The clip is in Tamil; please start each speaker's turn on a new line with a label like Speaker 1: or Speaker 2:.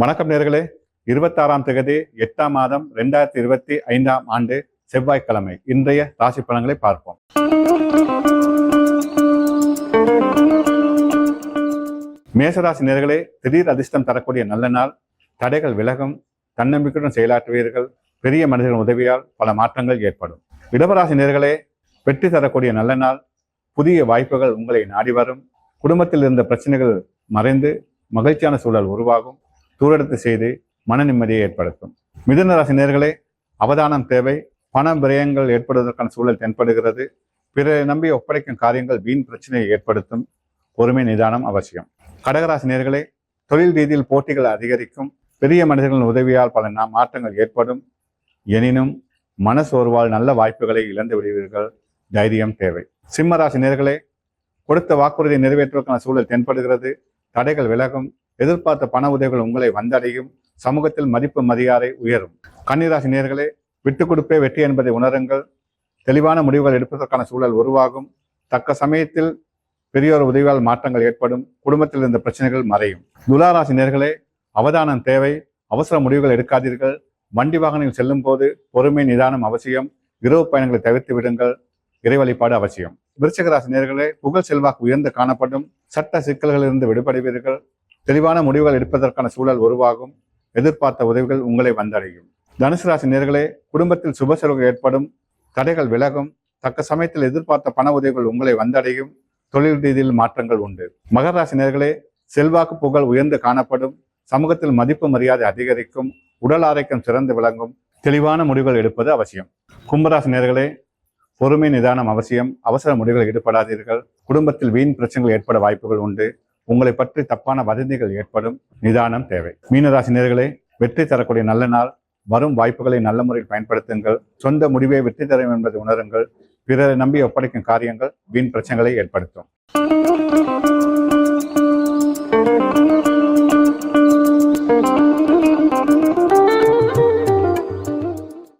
Speaker 1: வணக்கம் நேர்களே. இருபத்தாறாம் தேதி எட்டாம் மாதம் ரெண்டாயிரத்தி இருபத்தி ஐந்தாம் ஆண்டு செவ்வாய்க்கிழமை. இன்றைய ராசி பலன்களை பார்ப்போம். மேசராசி நேர்களே திடீர் அதிர்ஷ்டம் தரக்கூடிய நல்ல நாள். தடைகள் விலகும் தன்னம்பிக்கையுடன் செயலாற்றுவீர்கள் பெரிய மனிதர்கள் உதவியால் பல மாற்றங்கள் ஏற்படும். இடவராசி நேர்களே வெற்றி தரக்கூடிய நல்ல நாள். புதிய வாய்ப்புகள் உங்களை நாடி வரும். குடும்பத்தில் இருந்த பிரச்சனைகள் மறைந்து மகிழ்ச்சியான சூழல் உருவாகும். தூரெடுத்து செய்து மன நிம்மதியை ஏற்படுத்தும். மிதுன ராசி நேர்களே அவதானம் தேவை. பண விரயங்கள் ஏற்படுவதற்கான சூழல் தென்படுகிறது. பிறரை நம்பி ஒப்படைக்கும் காரியங்கள் வீண் பிரச்சனையை ஏற்படுத்தும். பொறுமை நிதானம் அவசியம். கடகராசி நேர்களே தொழில் ரீதியில் போட்டிகள் அதிகரிக்கும். பெரிய மனிதர்களின் உதவியால் பல நா- மாற்றங்கள் ஏற்படும். எனினும் மனசோர்வால் நல்ல வாய்ப்புகளை இழந்து விடுவீர்கள். தைரியம் தேவை. சிம்ம ராசி நேர்களே கொடுத்த வாக்குறுதியை நிறைவேற்றுவதற்கான சூழல் தென்படுகிறது. தடைகள் விலகும். எதிர்பார்த்த பண உதவிகள் உங்களை வந்தடையும். சமூகத்தில் மதிப்பு மரியாதை உயரும். கன்னிராசி நேர்களே விட்டு கொடுப்பே வெற்றி என்பதை உணருங்கள். தெளிவான முடிவுகள் எடுப்பதற்கான சூழல் உருவாகும். தக்க சமயத்தில் பெரியோர் உதவியால் மாற்றங்கள் ஏற்படும். குடும்பத்தில் இருந்த பிரச்சனைகள் மறையும். துலாராசி நேர்களே அவதானம் தேவை. அவசர முடிவுகள் எடுக்காதீர்கள். வண்டி வாகனங்கள் செல்லும் போது பொறுமை நிதானம் அவசியம். இரவு பயணங்களை தவிர்த்து விடுங்கள். இறை வழிபாடு அவசியம். விருச்சகராசி நேர்களே புகழ் செல்வாக்கு உயர்ந்து காணப்படும். சட்ட சிக்கல்களிலிருந்து விடுபடுவீர்கள். தெளிவான முடிவுகள் எடுப்பதற்கான சூழல் உருவாகும். எதிர்பார்த்த உதவிகள் உங்களை வந்தடையும். தனுசு ராசி நேர்களே குடும்பத்தில் சுப செலவு ஏற்படும். தடைகள் விலகும். தக்க சமயத்தில் எதிர்பார்த்த பண உதவிகள் உங்களை வந்தடையும். தொழில் ரீதியில் மாற்றங்கள் உண்டு. மகர ராசி நேர்களே செல்வாக்கு புகழ் உயர்ந்து காணப்படும். சமூகத்தில் மதிப்பு மரியாதை அதிகரிக்கும். உடல் ஆரோக்கியம் சிறந்து விளங்கும். தெளிவான முடிவுகள் எடுப்பது அவசியம். கும்பராசி நேர்களே பொறுமை நிதானம் அவசியம். அவசர முடிவுகள் ஈடுபடாதீர்கள். குடும்பத்தில் வீண் பிரச்சனைகள் ஏற்பட வாய்ப்புகள் உண்டு. உங்களை பற்றி தப்பான வதந்திகள் ஏற்படும் நிதானம் தேவை. மீனராசி நேர்களே வெற்றி தரக்கூடிய நல்ல நாள். வரும் வாய்ப்புகளை நல்ல முறையில் பயன்படுத்துங்கள். சொந்த முடிவை வெற்றி தரும் என்பதை உணருங்கள். பிறரை நம்பி ஒப்படைக்கும் காரியங்கள் வீண் பிரச்சனைகளை ஏற்படுத்தும்.